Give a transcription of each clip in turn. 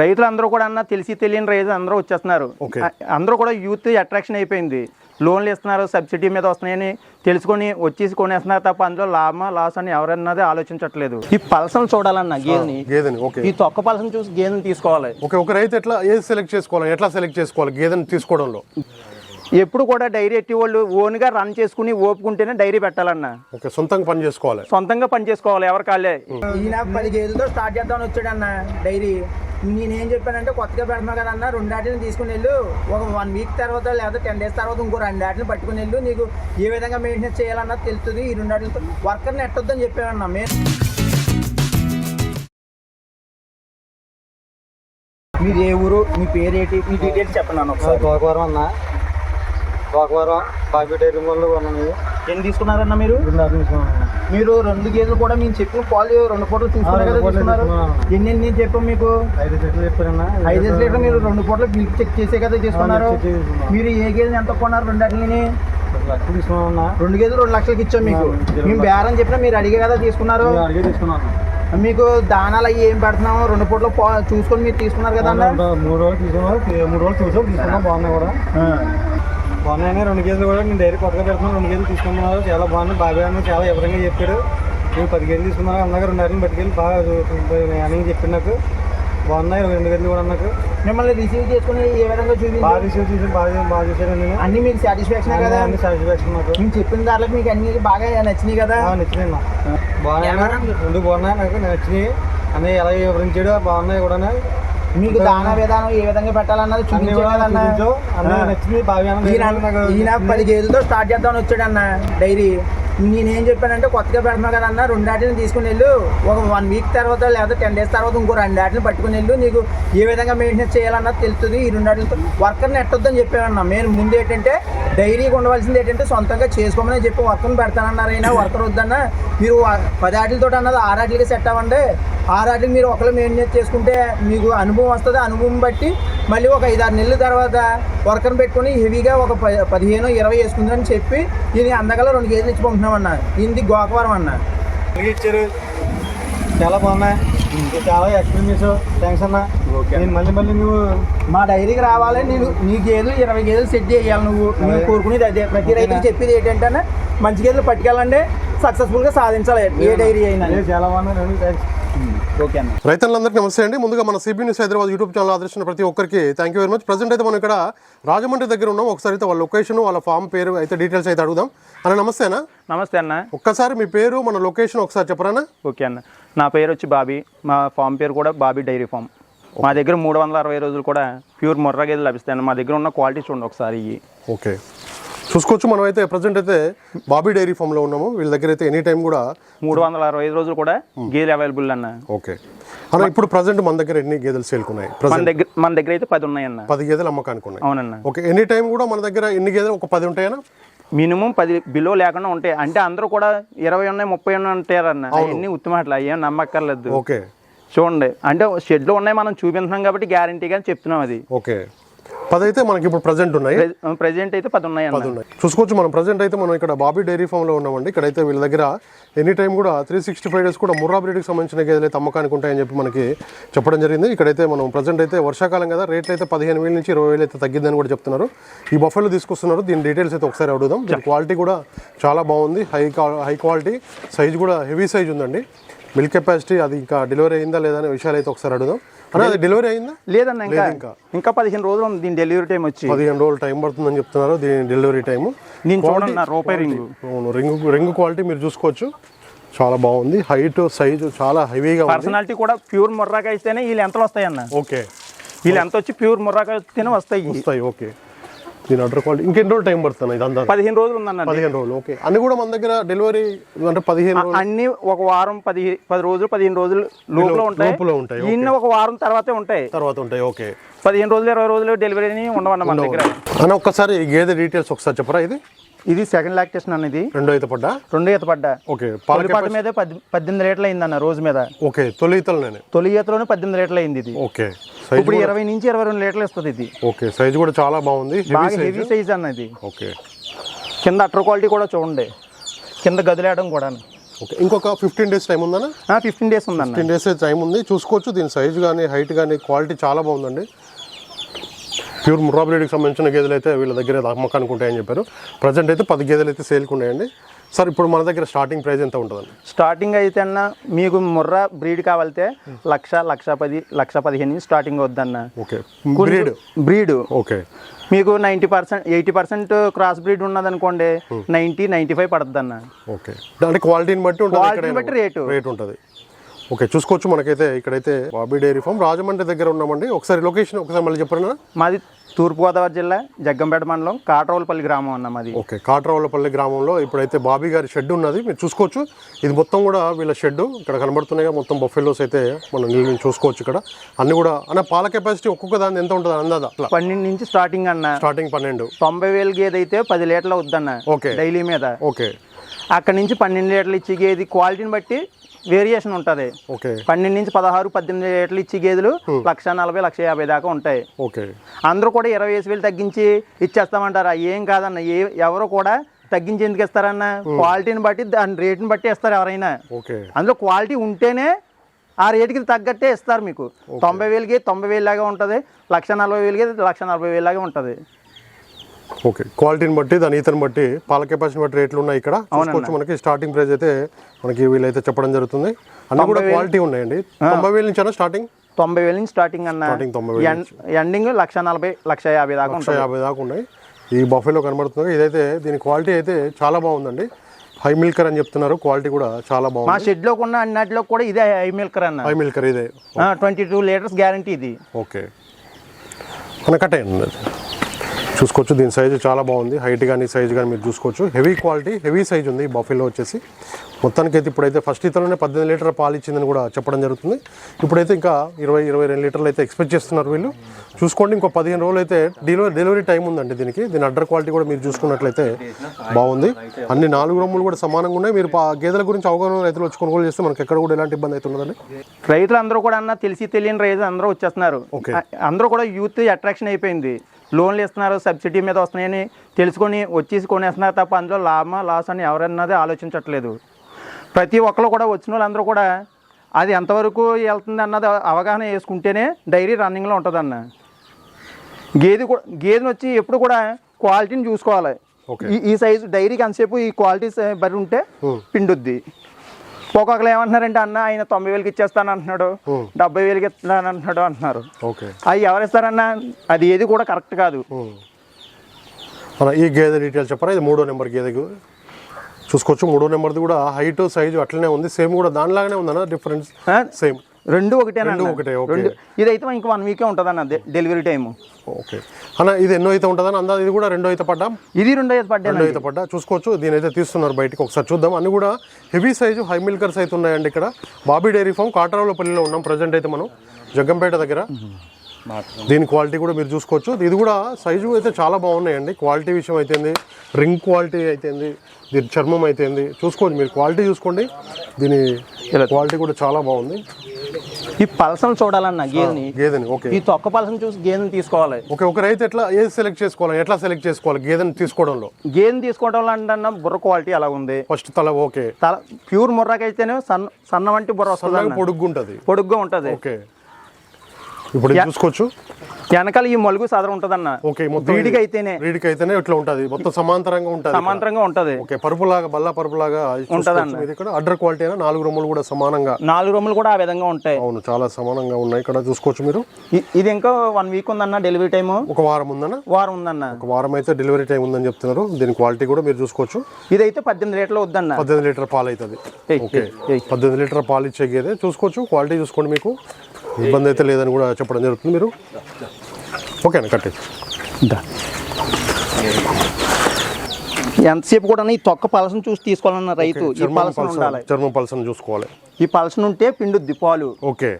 రైతులు కూడా అన్న తెలిసి తెలియని రైతులు అందరూ వచ్చేస్తున్నారు. అందరూ కూడా యూత్ అట్రాక్షన్ అయిపోయింది. లోన్లు ఇస్తున్నారు సబ్సిడీ మీద వస్తున్నాయని తెలుసుకొని వచ్చేసి కొనేస్తున్నారు తప్ప అందులో లాభమా లాస్ అని ఎవరన్నది ఆలోచించట్లేదు. ఈ పలసలు చూడాలన్న గేదెని. గేదెని ఓకే. ఈ తొక్క పలసను చూసి గేదెని తీసుకోవాలి. ఓకే ఒక రైతు ఎట్లా ఏది సెలెక్ట్ చేసుకోవాలి ఎట్లా సెలెక్ట్ చేసుకోవాలి గేదెని తీసుకోవడంలో? ఎప్పుడు కూడా డైరీ ఎట్టి వాళ్ళు ఓన్గా రన్ చేసుకుని ఓపుకుంటేనే డైరీ పెట్టాలన్న. ఓకే సొంతంగా పని చేసుకోవాలి. సొంతంగా పని చేసుకోవాలి ఎవరి కాళ్ళే. ఈయన పది గేదెలతో స్టార్ట్ చేద్దామని వచ్చాడన్న డైరీ. నేనేం చెప్పానంటే కొత్తగా పెడుతున్నావు కదా అన్న రెండు ఆటలను తీసుకుని వెళ్ళు. ఒక వన్ వీక్ తర్వాత లేదా టెన్ డేస్ తర్వాత ఇంకో రెండు ఆటలు పట్టుకుని వెళ్ళు. నీకు ఏ విధంగా మెయింటెనెన్స్ చేయాలన్నది తెలుస్తుంది. ఈ రెండు ఆటలతో వర్కర్ని ఎట్టొద్దని చెప్పామన్న మేము మీరు ఏ ఊరు? మీ పేరు ఏంటి? మీ డీటెయిల్స్ చెప్పండి అన్న ఒకసారి. గోకవరం అన్న. గోకవరం బాబీ డైరీ ఎన్ని తీసుకున్నారన్న మీరు? మీరు రెండు గేదెలు కూడా మేము చెప్పిన పాలు రెండు పూటలు తీసుకున్నారు కదా తీసుకున్నారు. ఎన్ని ఎన్ని చెప్పాం మీకు? ఐదు చెప్పారన్న ఐదు లీటర్ మీరు రెండు పూటలు మిల్క్ చెక్ చేసే కదా తీసుకున్నారు. మీరు ఏ గేదెని ఎంత కొన్నారు? రెండు అట్లని. లక్షలు తీసుకున్నామన్న. రెండు గేదెలు రెండు లక్షలకి ఇచ్చాం మీకు. మేము బేరం చెప్పినా మీరు అడిగే కదా తీసుకున్నారు. మీకు దానాలు అవి ఏం పెడుతున్నాము రెండు పూటలు చూసుకొని మీరు తీసుకున్నారు కదా అన్న? మూడు రోజులు తీసుకున్నాం. మూడు రోజులు చూసాం తీసుకున్నాం. బాగున్నాయి కూడా. బాగున్నాయని రెండు కేజీలు కూడా నేను డైరీ కొత్తగా పెడుతున్నాను. రెండు కేజీలు తీసుకున్నారు చాలా బాగున్నాయి. బాబాయ్ అన్న చాలా వివరంగా చెప్పాడు. నేను పది కేజీలు తీసుకున్నాను అన్నగా రెండు అరని పట్టుకెళ్ళి బాగా అని చెప్పి నాకు. బాగున్నాయి. రెండు కేజీలు కూడా నాకు. మిమ్మల్ని రిసీవ్ చేసుకుని ఏ విధంగా బాగా చూపించారు రిసీవ్ చేసి బాగా బాగా చేశాను నేను అన్ని మీకు సాటిస్ఫాక్షన్ కదా? అన్ని సాటిస్ఫాక్షన్ నాకు మేము చెప్పిన దాంట్లో మీకు అన్ని బాగా నచ్చినాయి కదా? నచ్చినాయి. బాగున్నాయి. రెండు బాగున్నాయి నాకు. నచ్చినాయి. అన్నీ ఎలా వివరించాడు బాగున్నాయి కూడా మీకు దానా విధానం ఏ విధంగా పెట్టాలన్నది బాగా ఈయన పది గేదెలతో స్టార్ట్ చేద్దామని వచ్చాడన్న డైరీ. నేనేం చెప్పానంటే కొత్తగా పెడతాను కదా అన్న రెండు ఆటలను తీసుకుని వెళ్ళు. ఒక వన్ వీక్ తర్వాత లేదా టెన్ డేస్ తర్వాత ఇంకో రెండు ఆటలు పట్టుకుని వెళ్ళు. నీకు ఏ విధంగా మెయింటెనెన్స్ చేయాలన్నది తెలుస్తుంది. ఈ రెండు ఆటలతో వర్కర్ని ఎట్టొద్దని చెప్పామన్నా నేను ముందు ఏంటంటే డైరీకి ఉండవలసింది ఏంటంటే సొంతంగా చేసుకోమని చెప్పి వర్కర్ని పెడతానన్నారు అయినా వర్కర్ వద్దన్నా మీరు పది ఆటలతో అన్నది ఆరు సెట్ అవ్వండి. ఆరు మీరు ఒకరు మెయింటెనెన్స్ చేసుకుంటే మీకు అనుభవం వస్తుంది. అనుభవం బట్టి మళ్ళీ ఒక ఐదు ఆరు నెలల తర్వాత వర్కర్ని పెట్టుకొని హెవీగా ఒక పదిహేను ఇరవై వేసుకుందని చెప్పి నేను అందగల రెండు కేజీలు పంపుతున్నామన్న ఇది గోకవరం అన్న ఇచ్చారు. చాలా బాగున్నాయి. చాలా ఎక్స్ప్లెయిన్ చేసావు థ్యాంక్స్ అన్న. నేను మళ్ళీ మళ్ళీ నువ్వు మా డైరీకి రావాలి. నేను నీ గేదెలు ఇరవై గేదెలు సెట్ చేయాలి నువ్వు. నువ్వు కోరుకునేది అదే. ప్రతి రైతుకి చెప్పేది ఏంటంటే మంచి గేదెలు పట్టుకెళ్ళండి సక్సెస్ఫుల్గా సాధించాలి. ఏ డైరీ అయినా. చాలా బాగున్నాయి. రెండు థ్యాంక్స్ ఓకే అన్న. రైతులందరికీ నమస్తే అండి. ముందుగా మన CB News Hyderabad YouTube channel ఆదర్శించిన ప్రతి ఒక్కరికి thank you very much present అయితే మనం ఇక్కడ రాజమండ్రి దగ్గర ఉన్నాం. ఒకసారి అయితే వాళ్ళ లొకేషన్ వాళ్ళ ఫామ్ పేరు అయితే డీటెయిల్స్ అయితే అడుగుదాం. అన్న నమస్తేనా నమస్తే అన్న. ఒక్కసారి మీ పేరు మన లొకేషన్ ఒకసారి చెప్పరానా ఓకే అన్న. నా పేరు వచ్చి బాబీ. మా ఫామ్ పేరు కూడా బాబీ డైరీ ఫామ్ మా దగ్గర మూడు వందల అరవై రోజులు కూడా ప్యూర్ ముర్రా గేదెలు లభిస్తాయి మా దగ్గర ఉన్న క్వాలిటీ చూడండి ఒకసారి ఓకే చూసుకోవచ్చు. మనం అయితే ప్రజెంట్ అయితే బాబీ డైరీ ఫామ్లో ఉన్నాము. వీళ్ళ దగ్గర అయితే ఎనీ టైం కూడా మూడు వందల అరవై ఐదు రోజులు కూడా గేదెలు అవైలబుల్ అన్న. ఓకే. అన్న ఇప్పుడు ప్రజెంట్ మన దగ్గర ఎన్ని గేదెలు సేల్కున్నాయి మన దగ్గర మన దగ్గర అయితే పది ఉన్నాయన్న. పది గేదెలు అమ్మకానికి ఉన్నాయి. అవునన్న. ఓకే ఎనీ టైం కూడా మన దగ్గర ఎన్ని గేదెలు? ఒక పది ఉంటాయనా? మినిమం పది బిలో లేకుండా ఉంటాయి. అంటే అందరూ కూడా ఇరవై ఉన్నాయి ముప్పై ఉన్నాయి అంటారన్న. అవన్నీ ఉత్తమాటలు అయ్యేం నమ్మక్కర్లేదు. ఓకే. చూడండి. అంటే షెడ్లో ఉన్నాయి మనం చూపించినాం కాబట్టి గ్యారంటీగా చెప్తున్నాం అది. ఓకే. పది అయితే మనకి ఇప్పుడు ప్రజెంట్ ఉన్నాయి. ప్రెజెంట్ అయితే పది ఉన్నాయి పది ఉన్నాయి చూసుకోవచ్చు మనం ప్రజెంట్ అయితే మనం ఇక్కడ బాబీ డైరీ ఫామ్లో ఉన్నామండి. ఇక్కడైతే వీళ్ళ దగ్గర ఎనీ టైం కూడా త్రీ సిక్స్టీ ఫైవ్ డేస్ కూడా ముర్రా బ్రీడ్కి సంబంధించిన గేదెలు అయితే అమ్మకానికి ఉంటాయని చెప్పి మనకి చెప్పడం జరిగింది. ఇక్కడైతే మనం ప్రజెంట్ అయితే వర్షాకాలం కదా రేట్లు అయితే పదిహేను వేల నుంచి ఇరవై వేలు అయితే తగ్గిందని కూడా చెప్తున్నారు. ఈ బఫెలో తీసుకొస్తున్నారు. దీని డీటెయిల్స్ అయితే ఒకసారి అడుగుదాం. దీని క్వాలిటీ కూడా చాలా బాగుంది. హై హై క్వాలిటీ సైజ్ కూడా హెవీ సైజ్ ఉందండి. మిల్క్ కెపాసిటీ అది ఇంకా డెలివరీ అయిందా లేదా అనే విషయాలు అయితే ఒకసారి అడుగుదాం. డెలివరీ అయిందా? లేదన్న ఇంకా. ఇంకా. ఇంకా పదిహేను రోజులు ఉంది దీని డెలివరీ టైం వచ్చి. పదిహేను రోజులు టైం పడుతుందని చెప్తున్నారు దీని డెలివరీ టైము నేను చూడండి రూపాయి రింగు అవును రింగ్ రింగ్ క్వాలిటీ మీరు చూసుకోవచ్చు. చాలా బాగుంది. హైట్ సైజు చాలా హెవీగా పర్సనాలిటీ కూడా ప్యూర్ ముర్రాగా ఇస్తేనే వీళ్ళు ఎంతలు వస్తాయన్న. ఓకే వీళ్ళు ఎంత వచ్చి ప్యూర్ ముర్రాగా ఇస్తేనే వస్తాయి. వస్తాయి ఓకే దీని అడ్డర్ క్వాలిటీ ఇంకెన్ని రోజులు టైం పడుతుంది ఇదంతా పదిహేను రోజులు ఉందన్న పదిహేను రోజులు ఓకే అన్ని కూడా మన దగ్గర డెలివరీ అంటే పదిహేను అన్ని ఒక వారం పది పది రోజులు పదిహేను రోజులు లోపల ఉంటాయి. లోపల ఉంటాయి, ఇన్ని ఒక వారం తర్వాతే ఉంటాయి. తర్వాత ఉంటాయి ఓకే పదిహేను రోజులు ఇరవై రోజులు డెలివరీ ఉండవన్న మన దగ్గర. అని ఒక్కసారి గేదె డీటెయిల్స్ ఒకసారి చెప్పరా ఇది? ఇది సెకండ్ లాక్టేషన్ అన్నది రెండో అయితే పడ్డా? రెండు ఈత పడ్డా. ఓకే పాల తొలి పడ్డ మీదే పద్ పద్దెనిమిది రేట్లు అయిందన్న రోజు మీద. ఓకే తొలి ఈతలు తొలి ఈతలోనే పద్దెనిమిది రేట్లు అయింది ఇది. ఓకే ఇప్పుడు ఇరవై నుంచి ఇరవై రెండు లీటర్లు ఇస్తుంది ఇది. ఓకే సైజ్ కూడా చాలా బాగుంది. హెవీ బాగా సైజ్ హెవీ సైజ్ అన్నది ఓకే. కింద అట్టర్ క్వాలిటీ కూడా చూడండి. కింద గదిలేయడం కూడా ఓకే ఇంకొక ఫిఫ్టీన్ డేస్ టైం ఉందన్నా? ఫిఫ్టీన్ డేస్ ఉందన్న. ఫిఫ్టీన్ డేస్ టైం ఉంది. చూసుకోవచ్చు దీని సైజ్ కానీ హైట్ కానీ క్వాలిటీ చాలా బాగుందండి. ప్యూర్ ముర్రా బ్రీడ్కి సంబంధించిన గేదెలు అయితే వీళ్ళ దగ్గర అమ్మకానికి ఉంటాయని చెప్పారు. ప్రజెంట్ అయితే పది గేదెలు అయితే సేల్కి ఉన్నాయండి. సార్ ఇప్పుడు మన దగ్గర స్టార్టింగ్ ప్రైస్ ఎంత ఉంటుందండి? స్టార్టింగ్ అయితే అన్న మీకు ముర్రా బ్రీడ్ కావాలితే లక్ష లక్ష పది లక్ష పదిహేను స్టార్టింగ్ వద్దన్న. ఓకే. బ్రీడ్? బ్రీడ్. ఓకే. మీకు ninety percent eighty percent cross breed ఉన్నదనుకోండి ninety ninety five పడుతుంది అన్న ఓకే. అంటే క్వాలిటీని బట్టి ఉంటుంది Quality ని బట్టి రేటు. రేట్ ఉంటుంది. ఓకే చూసుకోవచ్చు మనకైతే ఇక్కడైతే బాబీ డైరీ ఫామ్ రాజమండ్రి దగ్గర ఉన్నామండి. ఒకసారి లొకేషన్ ఒకసారి మళ్ళీ చెప్పరా మాది తూర్పుగోదావరి జిల్లా జగ్గంపేట మండలం కాట్రోలపల్లి గ్రామం అన్న మాది. ఓకే కాట్రావులపల్లి గ్రామంలో ఇప్పుడైతే బాబీ గారి షెడ్ ఉన్నది. మీరు చూసుకోవచ్చు. ఇది మొత్తం కూడా వీళ్ళ షెడ్ ఇక్కడ కనబడుతున్నాయి. మొత్తం బఫెలోస్ అయితే మనం నీళ్ళు చూసుకోవచ్చు ఇక్కడ. అన్ని కూడా అన్న పాల కెపాసిటీ ఒక్కొక్క దాని ఎంత ఉంటుంది అందాదా? అట్లా పన్నెండు నుంచి స్టార్టింగ్ అన్న. స్టార్టింగ్ పన్నెండు. తొంభై వేలు గేదె అయితే పది లీటర్లు వద్దన్న ఓకే. డైలీ మీద. ఓకే. అక్కడ నుంచి పన్నెండు లీటర్లు ఇచ్చే గేది క్వాలిటీని బట్టి వేరియేషన్ ఉంటుంది. పన్నెండు నుంచి పదహారు పద్దెనిమిది లీటర్లు ఇచ్చే గేదెలు లక్ష నలభై లక్ష యాభై దాకా ఉంటాయి. ఓకే. అందరూ కూడా ఇరవై వేసి వేలు తగ్గించి ఇచ్చేస్తామంటారా. ఏం కాదన్న ఏ ఎవరు కూడా తగ్గించి ఎందుకు ఇస్తారన్న? క్వాలిటీని బట్టి దాని రేటుని బట్టి ఇస్తారు ఎవరైనా. ఓకే. అందులో క్వాలిటీ ఉంటేనే ఆ రేటుకి తగ్గట్టే ఇస్తారు మీకు. తొంభై వేలకి తొంభై వేలు లాగా ఉంటుంది. లక్ష నలభై వేలకి లక్ష నలభై వేలు లాగా ఉంటుంది. ఓకే. క్వాలిటీని బట్టి దాని ఈతని బట్టి పాల కెపాసిటీని బట్టి రేట్లు ఉన్నాయి ఇక్కడ. చూసుకోవచ్చు మనకి. స్టార్టింగ్ ప్రైస్ అయితే మనకి వీళ్ళైతే చెప్పడం జరుగుతుంది. అన్ని కూడా క్వాలిటీ ఉన్నాయండి. తొంభై వేల నుంచి స్టార్టింగ్? తొంభై వేల నుంచి స్టార్టింగ్ అన్న. ఎండింగ్ లక్ష నలభై లక్ష యాభై దాకా లక్ష యాభై దాకా ఉన్నాయి. ఈ బఫేలో కనబడుతుంది. ఇదైతే దీని క్వాలిటీ అయితే చాలా బాగుందండి. హై మిల్కర్ అని చెప్తున్నారు. క్వాలిటీ కూడా చాలా మా బాగుంది షెడ్లో ఉన్న అన్నిటిలో కూడా ఇదే హై మిల్కర్ అన్న. హై మిల్కర్ ఇదే. ట్వంటీ టూ లీటర్స్ గ్యారంటీ ఇది. ఓకే. అది చూసుకోవచ్చు. దీని సైజు చాలా బాగుంది. హైట్ కానీ సైజు కానీ మీరు చూసుకోవచ్చు. హెవీ క్వాలిటీ హెవీ సైజ్ ఉంది బఫెలో వచ్చేసి. మొత్తానికి అయితే ఇప్పుడైతే ఫస్ట్ ఇతరులోనే పద్దెనిమిది లీటర్ పాలు ఇచ్చిందని కూడా చెప్పడం జరుగుతుంది. ఇప్పుడైతే ఇంకా ఇరవై ఇరవై రెండు లీటర్లు అయితే ఎక్స్పెక్ట్ చేస్తున్నారు వీళ్ళు. చూసుకోండి ఇంకో పదిహేను రోజులు అయితే డెలివరీ డెలివరీ టైం ఉందండి దీనికి. దీని అడ్డర్ క్వాలిటీ కూడా మీరు చూసుకున్నట్లయితే బాగుంది. అన్ని నాలుగు రొమ్ములు కూడా సమానంగా ఉన్నాయి. మీరు గేదెల గురించి అవగాహన రైతులు వచ్చి కొనుగోలు చేస్తే మనకి ఎక్కడ కూడా ఎలాంటి ఇబ్బంది అవుతున్నదండి రైతులు అందరూ కూడా అన్న తెలిసి తెలియని రైతులు అందరూ వచ్చేస్తున్నారు. అందరూ కూడా యూత్ అట్రాక్షన్ అయిపోయింది. లోన్లు ఇస్తున్నారు సబ్సిడీ మీద వస్తున్నాయని తెలుసుకొని వచ్చేసి కొనేస్తున్నారు తప్ప అందులో లాభమా లాస్ అని ఎవరన్నది ఆలోచించట్లేదు. ప్రతి ఒక్కరు కూడా వచ్చిన వాళ్ళందరూ కూడా అది ఎంతవరకు వెళ్తుంది అన్నది అవగాహన వేసుకుంటేనే డైరీ రన్నింగ్లో ఉంటుందన్న. గేదె కూడా గేదెని వచ్చి ఎప్పుడు కూడా క్వాలిటీని చూసుకోవాలి. ఈ సైజు డైరీకి అంతసేపు ఈ క్వాలిటీ బరి ఉంటే పిండుద్ది. ఒక్కొక్కరు ఏమంటున్నారంటే అన్న ఆయన తొంభై వేలకి ఇచ్చేస్తాను అంటున్నాడు డెబ్బై వేలకి ఇస్తాను అంటున్నాడు అంటున్నారు. ఓకే. అవి ఎవరు ఇస్తారన్నా అది ఏది కూడా కరెక్ట్ కాదు. ఈ గేదె డీటెయిల్స్ చెప్పరా? ఇది మూడో నెంబర్ గేదెకు చూసుకోవచ్చు మూడో నెంబర్ది కూడా హైట్ సైజు అట్లనే ఉంది. సేమ్ కూడా దానిలాగానే ఉందన్న డిఫరెన్స్? సేమ్. రెండు ఒకటేనా రెండు ఒకటే. రెండు. ఇదైతే ఇంక వన్ వీకే ఉంటుంది అన్న డెలివరీ టైం ఓకే. అన్న ఇది ఎన్నో అయితే ఉంటుందని అందా ఇది కూడా రెండో అయితే పడ్డా? ఇది రెండో ఐదు పడ్డాను రెండో అయితే పడ్డా? చూసుకోవచ్చు. దీని అయితే తీస్తున్నారు బయటికి. ఒకసారి చూద్దాం. అన్ని కూడా హెవీ సైజు హై మిల్కర్స్ అయితే ఉన్నాయండి ఇక్కడ. బాబీ డైరీ ఫామ్ కాటరావులపల్లిలో ఉన్నాం ప్రజెంట్ అయితే మనం. జగ్గంపేట దగ్గర. దీని క్వాలిటీ కూడా మీరు చూసుకోవచ్చు. ఇది కూడా సైజు అయితే చాలా బాగున్నాయండి. క్వాలిటీ విషయం అయితేంది రింగ్ క్వాలిటీ అయితేంది దీని చర్మం అయితేంది చూసుకోండి. మీరు క్వాలిటీ చూసుకోండి. దీని క్వాలిటీ కూడా చాలా బాగుంది. ఈ పలసలు చూడాలన్న గేదెని గేదెని ఓకే. ఈ తొక్క పలసను చూసి గేదెని తీసుకోవాలి. ఓకే ఒక రైతు ఎట్లా ఏది సెలెక్ట్ చేసుకోవాలి ఎట్లా సెలెక్ట్ చేసుకోవాలి గేదెని తీసుకోవడంలో? గేదెని తీసుకోవడం అంటే బుర్ర క్వాలిటీ అలా ఉంది? ఫస్ట్ తల ఓకే. తల ప్యూర్ ముర్రకైతేనే సన్న సన్న వంటి బుర్ర వస్తుంది. పొడుగ్గా ఉంటుంది పొడుగ్గా ఉంటుంది. ఓకే. ఇప్పుడు చూసుకోవచ్చు. వెనకాల ఈ మలుగు సదరం ఉంటుందన్న. ఓకే వీడికి అయితేనే వీడికి అయితేనే ఇట్లా ఉంటుంది. మొత్తం సమాంతరంగా ఉంటుంది సమాంతరంగా ఉంటది. ఓకే పరుపులాగా బల్ల పరుపులాగా ఉంటదన్న. ఇది అడ్డర్ క్వాలిటీ అయినా నాలుగు రొమ్ములు కూడా సమానంగా. నాలుగు రొమ్ములు కూడా ఆ విధంగా ఉంటాయి. అవును చాలా సమానంగా ఉన్నాయి. ఇక్కడ చూసుకోవచ్చు మీరు. ఇది ఇంకా వన్ వీక్ ఉందన్న డెలివరీ టైము. ఒక వారం ఉందన్న? వారం ఉందన్న. ఒక వారం అయితే డెలివరీ టైం ఉందని చెప్తున్నారు. దీని క్వాలిటీ కూడా మీరు చూసుకోవచ్చు. ఇదైతే పద్దెనిమిది రేట్లు వద్దన్న పద్దెనిమిది లీటర్ పాలు అవుతుంది ఓకే. పద్దెనిమిది లీటర్ పాలు ఇచ్చే గేదె చూసుకోవచ్చు. క్వాలిటీ చూసుకోండి మీకు. ఇబ్బంది అయితే లేదని కూడా చెప్పడం జరుగుతుంది మీరు. ఓకేనా కట్టి ఎంతసేపు కూడా ఈ తొక్క పలసను చూసి తీసుకోవాలన్న రైతు ఈ చర్మం పలసన పల్సన్ ఉండాలి. చర్మం పల్సన్ చూసుకోవాలి. ఈ పలసన ఉంటే పిండుద్ది పాలు. ఓకే.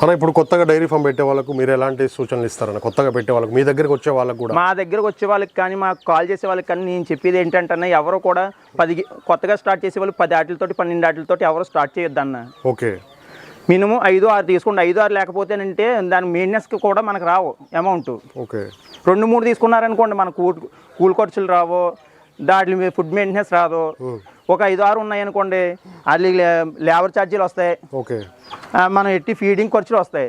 అన్న ఇప్పుడు కొత్తగా డైరీ ఫామ్ పెట్టే వాళ్ళకు మీరు ఎలాంటి సూచనలు ఇస్తారన్న? కొత్తగా పెట్టే వాళ్ళకు మీ దగ్గరికి వచ్చే వాళ్ళకు కూడా. మా దగ్గరకు వచ్చే వాళ్ళకి కానీ మాకు కాల్ చేసే వాళ్ళకి కానీ నేను చెప్పేది ఏంటంటే ఎవరు కూడా పది కొత్తగా స్టార్ట్ చేసే వాళ్ళు పది ఆటలతోటి పన్నెండు ఆటలతోటి ఎవరు స్టార్ట్ చేయొద్దన్న. ఓకే. మినిమం ఐదు ఆరు తీసుకోండి. ఐదు ఆరు లేకపోతేనంటే దాని మెయింటెనెన్స్కి కూడా మనకు రావు అమౌంట్ ఓకే. రెండు మూడు తీసుకున్నారనుకోండి మన కూల్ కూల్ ఖర్చులు రావు దాంట్లో మీద ఫుడ్ మెయింటెనెన్స్ రాదు. ఒక ఐదు ఆరు ఉన్నాయనుకోండి అది లేబర్ ఛార్జీలు వస్తాయి. ఓకే. మనం ఎట్టి ఫీడింగ్ ఖర్చులు వస్తాయి.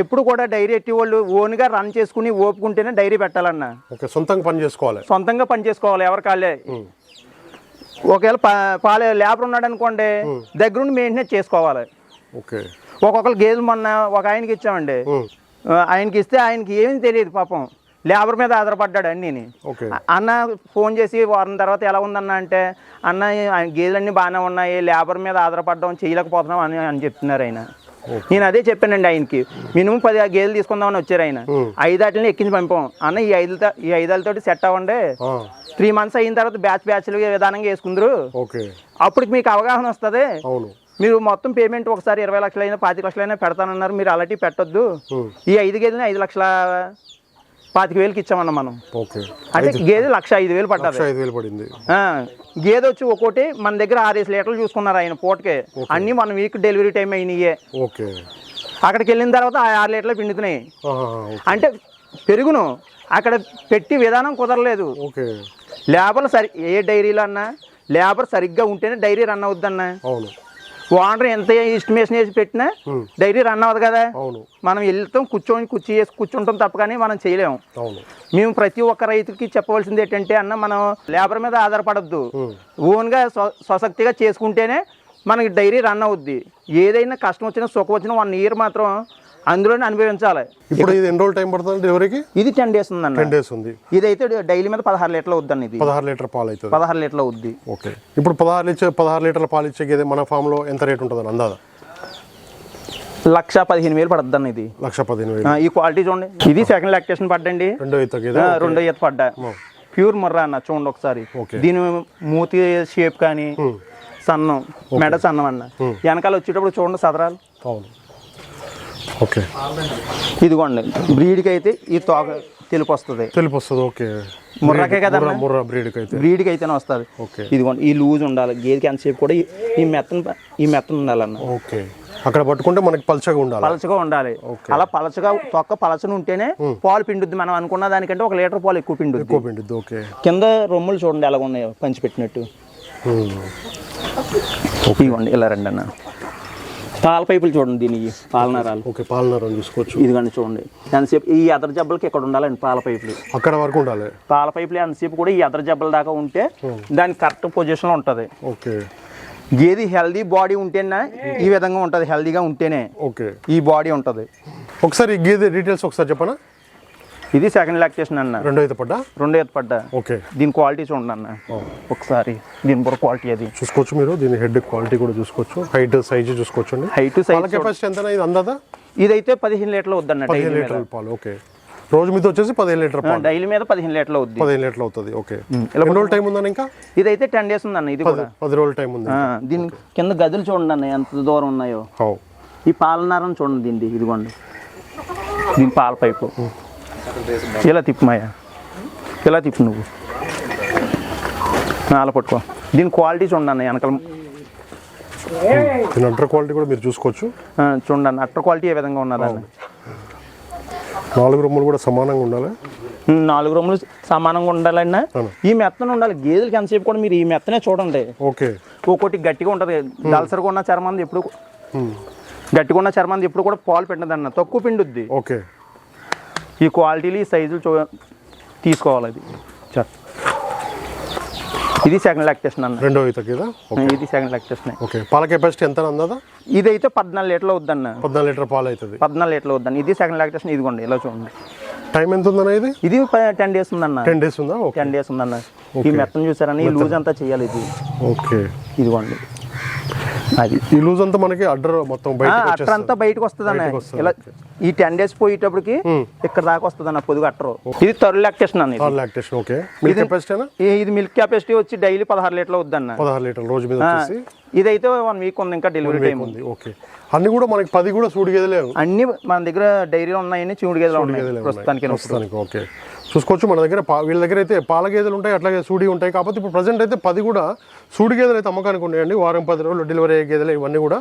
ఎప్పుడు కూడా డైరీ ఎట్టి వాళ్ళు ఓన్గా రన్ చేసుకుని ఓపుకుంటేనే డైరీ పెట్టాలన్న. ఓకే సొంతంగా పని చేసుకోవాలి. సొంతంగా పని చేసుకోవాలి ఎవరి కాళ్ళే. ఒకవేళ పా- పాల లేబర్ ఉన్నాడు అనుకోండి దగ్గరుండి మెయింటెనెన్స్ చేసుకోవాలి. ఓకే. ఒక్కొక్కరు గేదెలు మొన్న ఒక ఆయనకి ఇచ్చామండి. ఆయనకి ఇస్తే ఆయనకి ఏమీ తెలియదు పాపం. లేబర్ మీద ఆధారపడ్డాడు అన్నీని. ఓకే. అన్న ఫోన్ చేసి వారం తర్వాత ఎలా ఉందన్న అంటే అన్న గేదెలన్నీ బాగానే ఉన్నాయి లేబర్ మీద ఆధారపడడం చేయలేకపోతున్నాం అని అని చెప్తున్నారు ఆయన. నేను అదే చెప్పానండి ఆయనకి. మినిమం పది గేదెలు తీసుకుందామని వచ్చారు ఆయన. ఐదు వాటిని ఎక్కించి పంపాం. అన్న ఈ ఐదు ఈ ఐదాలతోటి సెట్ అవ్వండి. త్రీ మంత్స్ అయిన తర్వాత బ్యాచ్ బ్యాచ్లు విధానంగా వేసుకుందరు. ఓకే. అప్పటికి మీకు అవగాహన వస్తుంది. మీరు మొత్తం పేమెంట్ ఒకసారి ఇరవై లక్షలైనా పాతిక లక్షలైనా పెడతానన్నారు. మీరు అలాంటివి పెట్టొద్దు. ఈ ఐదు గేదెని ఐదు లక్షల పాతిక వేలకి ఇచ్చామన్న మనం. ఓకే. అంటే గేదె లక్ష ఐదు వేలు పడ్డది. లక్ష ఐదు వేలు పడింది. ఆ, గేదె వచ్చి ఒక్కోటి మన దగ్గర ఆరేసి లీటర్లు చూసుకున్నారు ఆయన పూటకే. అన్నీ మన వీక్ డెలివరీ టైం అయినాయే. ఓకే. అక్కడికి వెళ్ళిన తర్వాత ఆ ఆరు లీటర్లు పిండుతున్నాయి. అంటే పెరుగును. అక్కడ పెట్టి విధానం కుదరలేదు. లేబర్ సరి ఏ డైరీలో అన్నా లేబర్ సరిగ్గా ఉంటేనే డైరీ రన్ అవుద్దన్నా అవును. ఓనర్ ఎంత ఎస్టిమేషన్ వేసి పెట్టినా డైరీ రన్ అవ్వదు కదా. మనం వెళ్తాం కూర్చొని కుర్చీ వేసి కూర్చుంటాం తప్ప కానీ మనం చేయలేము. మేము ప్రతి ఒక్క రైతుకి చెప్పవలసింది ఏంటంటే అన్న మనం లేబర్ మీద ఆధారపడద్దు. ఓన్గా స్వ స్వశక్తిగా చేసుకుంటేనే మనకి డైరీ రన్ అవుద్ది. ఏదైనా కష్టం వచ్చినా సుఖం వచ్చినా వన్ ఇయర్ మాత్రం అందులోనే అనుభవించాలి. ఇప్పుడు ఇది ఎన్ని రోజులు టైం పడుతుంది డెలివరీకి? ఇది టెన్ డేస్ ఉందన్న. టెన్ డేస్ ఉంది. ఇదైతే డైలీ మీద పదహారు లీటర్లు వద్దన్న ఇది. పదహారు లీటర్ పాలు అవుతుంది. పదహారు లీటర్లు వద్ది ఓకే. ఇప్పుడు పదహారు ఇచ్చే పదహారు లీటర్ల పాలు ఇచ్చే గేదె మన ఫామ్లో ఎంత రేట్ ఉంటుంది అందాదా లక్ష పదిహేను వేలు పడుద్ది అన్న ఇది. లక్ష పదిహేను వేలు. ఈ క్వాలిటీ చూడండి. ఇది సెకండ్ లాక్టేషన్ పడ్డండి. రెండో ఈత ఆ, రెండో ఈత పడ్డా. ప్యూర్ ముర్రా అన్న చూడండి ఒకసారి. దీని మూతి షేప్ కానీ సన్నం మెడ సన్నం అన్న. వెనకాల వచ్చేటప్పుడు చూడండి సదరాలు. అవును. ఓకే. ఇదిగోండి బ్రీడ్కి అయితే ఈ తోక తెలుపు వస్తుంది తెలుపు వస్తుంది ఓకే ముర్రాకే కదా ముర్రా బ్రీడ్కి అయితే బ్రీడ్కి అయితేనే వస్తుంది. ఓకే. ఇదిగోండి ఈ లూజ్ ఉండాలి గేదెకి ఎంతసేపు కూడా ఈ- మెత్తన ఈ మెత్తన ఉండాలన్న. ఓకే. అక్కడ పట్టుకుంటే మనకి పల్చగా ఉండాలి. పలచగా ఉండాలి. అలా పలచగా తొక్క పలచని ఉంటేనే పాలు పిండుద్ది. మనం అనుకున్న దానికంటే ఒక లీటర్ పాలు ఎక్కువ పిండుద్ది. ఎక్కువ పిండిద్ది ఓకే. కింద రొమ్ములు చూడండి ఎలా ఉన్నాయో పంచి పెట్టినట్టు. ఇదిగోండి ఇలా రండి అన్న పాల పైపులు చూడండి దీనికి పాలనరాలు. ఓకే పాలనరం చూసుకోవచ్చు. ఇదిగోండి చూడండి. ఎంతసేపు ఈ ఎదర జబ్బలకి ఇక్కడ ఉండాలండి పాల పైపులు? అక్కడ వరకు ఉండాలి. పాల పైపులు ఎంతసేపు కూడా ఈ ఎదర జబ్బల దాకా ఉంటే దానికి కరెక్ట్ పొజిషన్లో ఉంటుంది. ఓకే. గేది హెల్దీ బాడీ ఉంటేనే ఈ విధంగా ఉంటుంది హెల్దీగా ఉంటేనే ఓకే. ఈ బాడీ ఉంటుంది. ఒకసారి గేదె డీటెయిల్స్ ఒకసారి చెప్పనా? ఇది సెకండ్ లాక్టేషన్ అన్న. రెండో అయితే పడ్డా? రెండో ఎత్తు పడ్డా. ఓకే. దీని క్వాలిటీ చూడండి అన్న. ఒకసారి దీని బుర్ర క్వాలిటీ అది. చూసుకోవచ్చు మీరు దీని హెడ్ క్వాలిటీ కూడా చూసుకోవచ్చు. హైట్ సైజ్ చూసుకోవచ్చు హైట్ సైజ్ కెపాసిటీ ఎంత ఇది అందాదా? ఇదైతే పదిహేను లీటర్లు వద్దన్న పదిహేను లీటర్ల పాలు ఓకే. రోజు మీద వచ్చేసి పదిహేను లీటర్ పాలు. డైలీ మీద పదిహేను లీటర్లు వద్ది పదిహేను లీటర్లు అవుతుంది ఓకే. ఎన్ని రోజులు టైం ఉందని ఇంకా? ఇదైతే టెన్ డేస్ ఉందన్న ఇది కూడా. పది రోజుల టైం ఉంది. దీని కింద గదులు చూడండి అన్న ఎంత దూరం ఉన్నాయో. ఈ పాలనారం చూడండి దీనిది ఇదిగోండి. దీని పాల పైపు. ఇలా తిప్పు మాయా ఇలా తిప్పు నువ్వు? అలా పట్టుకో. దీని క్వాలిటీ చూడండి అన్న వెనకాల. దీని అంటర్ క్వాలిటీ కూడా మీరు చూసుకోవచ్చు. చూడండి అట్టర్ క్వాలిటీ ఏ విధంగా ఉన్నదండి నాలుగు రొమ్ములు కూడా సమానంగా ఉండాలి? నాలుగు రూములు సమానంగా ఉండాలన్నా. ఈ మెత్తన ఉండాలి. గేదెలకి ఎంతసేపు కూడా మీరు ఈ మెత్తనే చూడండి. ఓకే. ఒక్కోటి గట్టిగా ఉంటుంది. దళసరిగా ఉన్న చర్మంది ఎప్పుడు గట్టిగా ఉన్న చర్మంది ఎప్పుడు కూడా పాలు పిండదన్న తక్కువ పిండుద్ది. ఓకే. ఈ క్వాలిటీలు ఈ సైజులు చూ తీసుకోవాలి అది. ఇది సెకండ్ లాక్టేషన్ అన్న. రెండో ఇది? Second lactation okay. పాల కెపాసిటీ ఎంత అందాదా? ఇదైతే పద్నాలుగు లీటర్లు వద్దన్న పద్నాలుగు లీటర్ పాలు అవుతుంది. పద్నాలుగు లీటర్లు వద్దన్న ఇది సెకండ్ లాక్టేషన్ ఇదిగోండి ఇలా చూడండి. టైం ఎంత ఉందన్న ఇది ఇది టెన్ డేస్ ఉందన్న. టెన్ డేస్ ఉందా? ఓకే. టెన్ డేస్ ఉందన్న. ఈ మెత్తను చూసారని లూజ్ అంతా చేయాలి ఇది. ఓకే. ఇదిగోండి అది. ఈ లూజ్ అంతా మనకి అడ్డర్ మొత్తం అట్టర్ అంతా బయటకు వస్తుంది. అన్న ఇలా ఈ టెన్ డేస్ పోయేటప్పటికి ఇక్కడ దాకా వస్తుంది అన్న పొదుగు అట్టరు. ఇది థర్డ్ లాక్టేషన్ అన్న ఇది. Lactation okay. మిల్క్ ఇది కెపాసిటీ వచ్చి డైలీ పదహారు లీటర్లు వద్దన్న పదహారు లీటర్ రోజు మీద ఇదైతే వన్ వీక్ ఉంది ఇంకా డెలివరీ టైం ఉంది ఓకే. అన్ని కూడా మనకి పది కూడా సూడి గేదెలే అన్ని మన దగ్గర డైరీలో ఉన్నాయని చివుడు గేదెలు ఉన్నాయి. ప్రస్తుతానికి ప్రస్తుతానికి ఓకే. చూసుకోవచ్చు మన దగ్గర వీళ్ళ దగ్గర అయితే పాల గేదెలు ఉంటాయి అట్లాగే సూడి ఉంటాయి. కాకపోతే ఇప్పుడు ప్రజెంట్ అయితే పది కూడా సూడి గేదెలు అయితే అమ్మకానికి ఉన్నాయండి వారం పది రోజులు డెలివరీ అయ్యే గేదెలు ఇవన్నీ కూడా.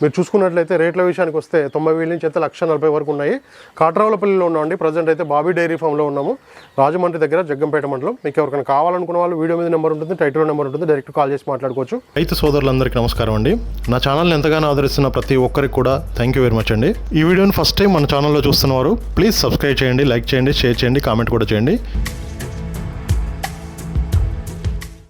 మీరు చూసుకున్నట్లయితే రేట్ల విషయానికి వస్తే తొంభై వేల నుంచి అయితే లక్ష నలభై వరకు ఉన్నాయి. కాట్రావులపల్లిలో ఉన్నామండి. ప్రజెంట్ అయితే బాబీ డైరీ ఫామ్లో ఉన్నాము. రాజమండ్రి దగ్గర జగ్గంపేట మండలం. మీకు ఎవరికైనా కావాలనుకున్న వాళ్ళు వీడియో మీద నెంబర్ ఉంటుంది టైటిల్ నెంబర్ ఉంటుంది డైరెక్ట్ కాల్ చేసి మాట్లాడుకోవచ్చు. రైతు సోదరులందరికీ నమస్కారం అండి. నా ఛానల్ని ఎంతగానో ఆదరిస్తున్న ప్రతి ఒక్కరికి కూడా థ్యాంక్ యూ వెరీ మచ్ అండి. ఈ వీడియోని ఫస్ట్ టైం మన ఛానల్లో చూస్తున్నవారు ప్లీజ్ సబ్స్క్రైబ్ చేయండి లైక్ చేయండి షేర్ చేయండి కామెంట్ కూడా చేయండి.